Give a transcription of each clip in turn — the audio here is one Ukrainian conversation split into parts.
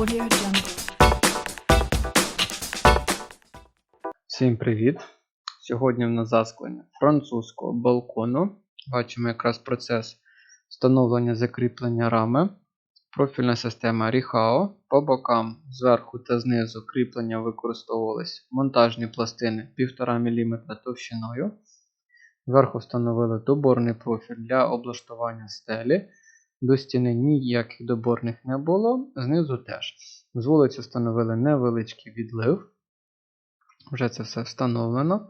Audio Jungle. Всім привіт! Сьогодні в нас засклення французького балкону. Бачимо якраз процес встановлення закріплення рами. Профільна система Rihao. По бокам зверху та знизу кріплення використовувались монтажні пластини 1,5 мм товщиною. Зверху встановили доборний профіль для облаштування стелі. До стіни ніяких доборних не було, знизу теж. З вулиці встановили невеличкий відлив. Вже це все встановлено.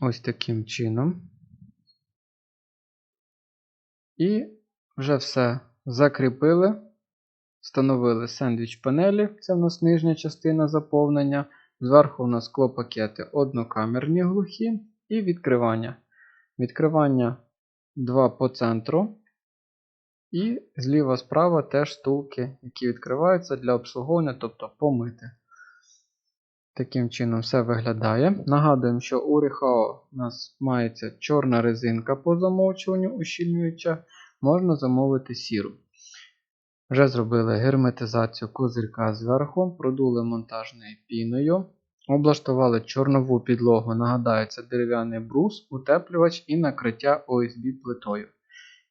Ось таким чином. І вже все закріпили. Встановили сендвіч панелі, це в нас нижня частина заповнення. Зверху у нас склопакети однокамерні глухі і відкривання. Відкривання 2 по центру. І зліва-справа теж стулки, які відкриваються для обслуговування, тобто помити. Таким чином все виглядає. Нагадуємо, що у Rihao у нас мається чорна резинка по замовчуванню ущільнююча, можна замовити сіру. Вже зробили герметизацію козирка зверху, продули монтажною піною, облаштували чорнову підлогу, нагадаю, це дерев'яний брус, утеплювач і накриття OSB плитою.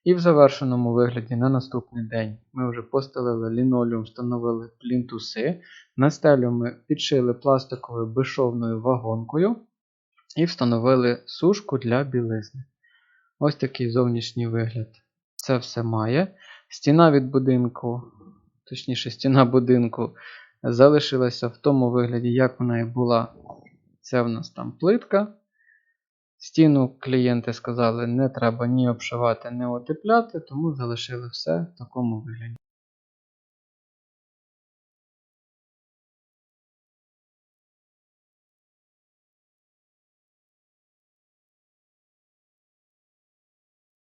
І в завершеному вигляді на наступний день ми вже постелили лінолеум, встановили плінтуси. На стелю ми підшили пластиковою безшовною вагонкою і встановили сушку для білизни. Ось такий зовнішній вигляд. Це все має. Стіна від будинку, точніше, стіна будинку залишилася в тому вигляді, як вона і була. Це в нас там плитка. Стіну клієнти сказали, не треба ні обшивати, ні утепляти, тому залишили все в такому вигляді.